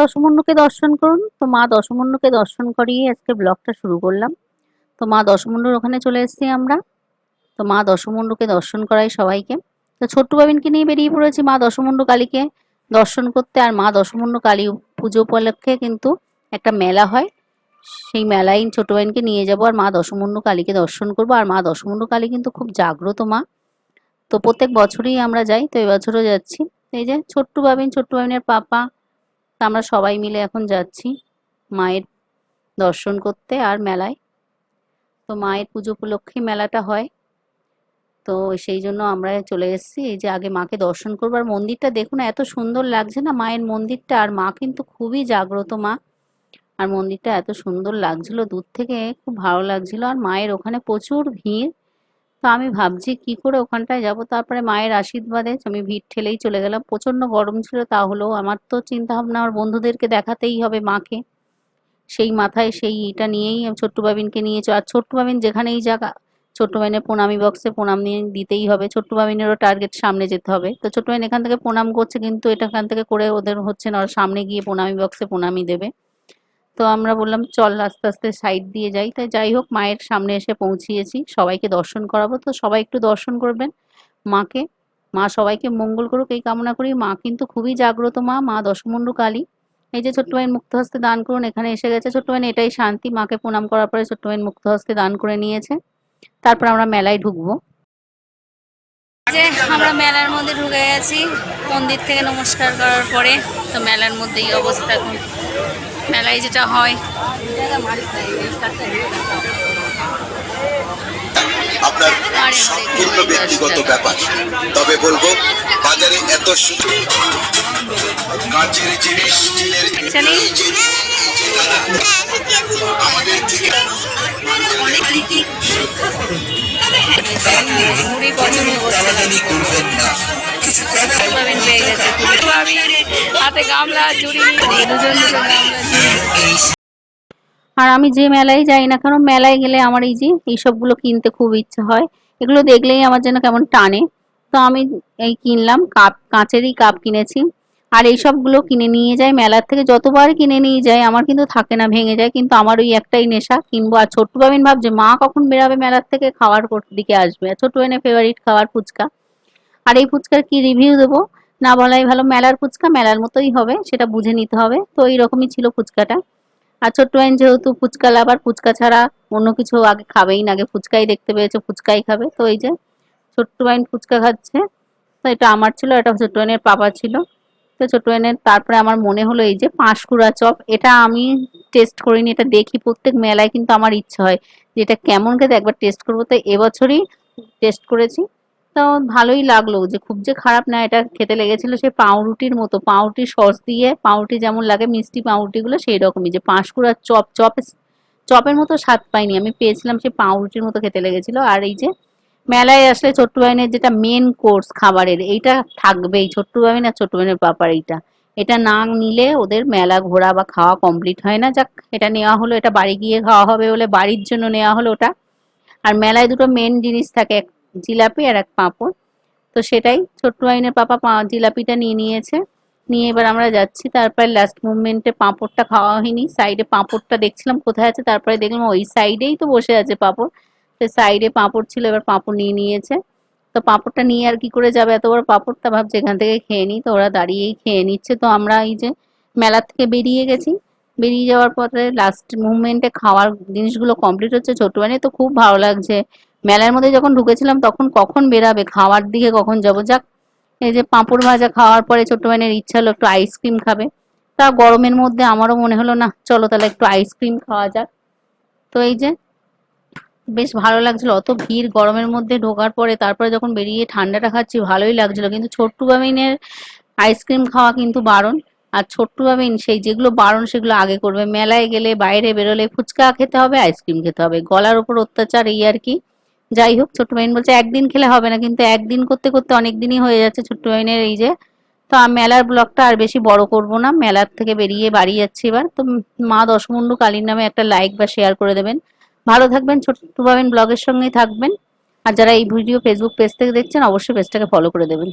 দশমুন্ডুকে দর্শন করুন। তো মা দশমুন্ডুকে দর্শন করিয়ে আজকে ব্লগটা শুরু করলাম। তো মা দশমুন্ডুর ওখানে চলে এসেছি আমরা। তো মা দশমুন্ডুকে দর্শন করাই সবাইকে। তো ছোট্ট বাবিনকে নিয়ে বেরিয়ে পড়েছি মা দশমুন্ডু কালীকে দর্শন করতে। আর মা দশমুন্ডু কালী পুজো উপলক্ষে কিন্তু একটা মেলা হয়। সেই মেলায় ছোট বাবিনকে নিয়ে যাব আর মা দশমুন্ডু কালীকে দর্শন করব। আর মা দশমুন্ডু কালী কিন্তু খুব জাগ্রত মা। তো প্রত্যেক বছরই আমরা যাই। তো এবছরও যাচ্ছি। এই যে ছোট্ট বাবিন, ছোট্ট বাবিনের পাপা তা আমরা সবাই মিলে এখন যাচ্ছি মায়ের দর্শন করতে আর মেলায়। তো মায়ের পুজো উপলক্ষে মেলাটা হয়। তো সেই জন্য আমরা চলে এসেছি। এই যে আগে মাকে দর্শন করব। আর মন্দিরটা দেখুন, এত সুন্দর লাগছে না মায়ের মন্দিরটা? আর মা কিন্তু খুবই জাগ্রত মা। আর মন্দিরটা এত সুন্দর লাগছিল। দূর থেকে খুব ভালো লাগছিল। আর মায়ের ওখানে প্রচুর ভিড়। তো আমি ভাবছি কি করে ওখানটায় যাব। তারপরে মায়ের আশীর্বাদে আমি ভিড় ঠেলেই চলে গেলাম। প্রচণ্ড গরম ছিল তাহলেও আমার তো চিন্তা ভাবনা আমার বন্ধুদেরকে দেখাতেই হবে মাকে। সেই মাথায় সেই এটা নিয়েই ছোট্ট বাবিনকে নিয়ে আর ছোট্ট বাবিন যেখানেই যাক, ছোট্ট বাবিনের প্রণামী বক্সে প্রণাম নিয়ে দিতেই হবে। ছোট্ট বাবিনেরও টার্গেট সামনে যেতে হবে। তো ছোট্ট বাবিন এখান থেকে প্রণাম করছে কিন্তু এটা এখান থেকে করে ওদের হচ্ছে না সামনে গিয়ে প্রণামী বক্সে প্রণামী দেবে। তো আমরা বললাম, চল আস্তে আস্তে সাইড দিয়ে যাই। তাই যাই হোক, মায়ের সামনে এসে পৌঁছিয়েছি। সবাইকে দর্শন করাবো। তো সবাই একটু দর্শন করবেন। মাকে, মা সবাইকে মঙ্গল করুক, এই কামনা করি। মা কিন্তু খুবই জাগ্রত মা মা দশমুন্ডু কালী। এই যে ছোট্ট বাইন মুক্ত হস্তে দান করুন, এখানে এসে গেছে। ছোট্ট বাইন এটাই শান্তি, মাকে প্রণাম করার পরে ছোট্ট বাইন মুক্ত হস্তে দান করে নিয়েছে। তারপর আমরা মেলায় ঢুকবো। যে আমরা মেলার মধ্যে ঢুকে গেছি। মন্দির থেকে নমস্কার করার পরে, তো মেলার মধ্যেই অবস্থা এখন। মেলায় যেটা হয়। আপনার আরে সম্পূর্ণ ব্যক্তিগত ব্যাপার। তবে বলব বাজারে এত সুযোগ জিনিস স্টিলের আমাদের থেকে মুড়ি পছন্দ করবেন না। আর আমি যে মেলায় যাই না কেন, মেলায় গেলে আমার এই যে এইসবগুলো কিনতে খুব ইচ্ছা হয়। এগুলো দেখলেই আমার যেন কেমন টানে। তো আমি এই কিনলাম, কাপ, কাঁচেরই কাপ কিনেছি। আর এই সবগুলো কিনে নিয়ে যাই, মেলার থেকে যতবার কিনে নিয়ে যাই, আমার কিন্তু থাকে না, ভেঙে যায়। কিন্তু আমার ওই একটাই নেশা, কিনবো। আর ছোট্ট বাবিন ভাবছে, মা কখন বেরাবে মেলার থেকে? খাওয়ার দিকে আসবে। আর ছোট্ট বাবিনের ফেভারিট খাবার ফুচকা। আর এই ফুচকার কি রিভিউ দেবো? না বলাই ভালো, মেলার ফুচকা মেলার মতোই হবে, সেটা বুঝে নিতে হবে। তো এইরকমই ছিল ফুচকাটা। আর ছোট্ট আইন যেহেতু ফুচকা লাভার, ফুচকা ছাড়া অন্য কিছু আগে খাবেই না, আগে ফুচকাই দেখতে পেয়েছে, ফুচকাই খাবে। তো এই যে ছোট্ট আইন ফুচকা খাচ্ছে। তো এটা আমার ছিল, এটা ছোট্ট আইনের পাপা ছিল। তো ছোট্ট আইনের তারপরে আমার মনে হলো এই যে পাঁশকুড়া চপ, এটা আমি টেস্ট করিনি, এটা দেখি প্রত্যেক মেলায় কিন্তু আমার ইচ্ছা হয় যে এটা কেমন খেতে, একবার টেস্ট করব। তো এবছরই টেস্ট করেছি। তো ভালোই লাগল যে খুব যে খারাপ না এটা খেতে লেগেছিল সে পাউরুটির মতো পাউরুটি সস দিয়ে, পাউরুটি যেমন লাগে মিষ্টি পাউরুটিগুলো সেই রকমই, যে পাঁশকুড়ার চপ চপ, চপের মতো স্বাদ পাইনি, আমি পেয়েছিলাম সে পাউরুটির মতো খেতে লেগেছিল। আর এই যে মেলায় আসলে ছোট্ট বাইনের যেটা মেন কোর্স খাবারের, এইটা থাকবেই ছোট্ট বাইন আর ছোট্ট বাইনের পাপার এইটা। এটা না নিলে ওদের মেলা ঘোরা বা খাওয়া কমপ্লিট হয় না, যাক, এটা নেওয়া হলো, এটা বাড়ি গিয়ে খাওয়া হবে বলে বাড়ির জন্য নেওয়া হলো ওটা। আর মেলায় দুটো মেন জিনিস থাকে জিলাপি আর এক পাঁপড়। তো সেটাই ছোট্ট আইনের পাপা জিলাপিটা নিয়ে নিয়েছে। নিয়ে এবার আমরা যাচ্ছি, তারপরে লাস্ট মুভমেন্টে পাঁপড়টা খাওয়া হয়নি। সাইডে পাঁপড়টা দেখছিলাম কোথায় আছে, তারপরে দেখলাম ওই সাইডেই তো বসে আছে পাঁপড়। তো সাইডে পাঁপড় ছিল, এবার পাঁপড় নিয়ে নিয়েছে। তো পাঁপড়টা নিয়ে আর কি করে যাবে এত বড় পাঁপড়টা ভাবছে এখান থেকে খেয়ে নিই, তো ওরা দাঁড়িয়েই খেয়ে নিচ্ছে। তো আমরা এই যে মেলা থেকে বেরিয়ে গেছি। বেরিয়ে যাওয়ার পরে লাস্ট মুভমেন্টে খাওয়ার জিনিসগুলো কমপ্লিট হচ্ছে। ছোট মানে তো খুব ভালো লাগছে। মেলার মধ্যে যখন ঢুকেছিলাম তখন কখন বেরাবে? খাওয়ার দিকে কখন যাব? যাক, এই যে পাঁপড় ভাজা খাওয়ার পরে ছোট্ট বোনের ইচ্ছা হলো একটু আইসক্রিম খাবে। তা গরমের মধ্যে আমারও মনে হলো, না, চলো তাহলে একটু আইসক্রিম খাওয়া যাক। তো এই যে, বেশ ভালো লাগছিল। অত ভিড় গরমের মধ্যে ঢোকার পরে তারপরে যখন বেরিয়ে ঠান্ডাটা খাচ্ছি, ভালোই লাগছিল। কিন্তু ছোট্টু বাবিনের আইসক্রিম খাওয়া কিন্তু বারণ। আর ছোট্ট বাবিন সেই যেগুলো বারণ, সেগুলো আগে করবে। মেলায় গেলে, বাইরে বেরোলে ফুচকা খেতে হবে আইসক্রিম খেতে হবে। গলার ওপর অত্যাচার, এই আর কি। যাই হোক, ছোট্ট বাইন বলছে, একদিন খেলে হবে না, কিন্তু একদিন করতে করতে অনেকদিনই হয়ে যাচ্ছে ছোট্ট বাইনের এই যে। তো মেলার ব্লগটা আর বেশি বড় করব না, মেলার থেকে বেরিয়ে বাড়ি যাচ্ছি এবার। তো মা দশমুন্ডু কালীর নামে একটা লাইক বা শেয়ার করে দেবেন। ভালো থাকবেন, ছোট্ট বাইন ব্লগের সঙ্গেই থাকবেন। আর যারা এই ভিডিও ফেসবুক পেজ থেকে দেখছেন, অবশ্যই পেজটাকে ফলো করে দেবেন।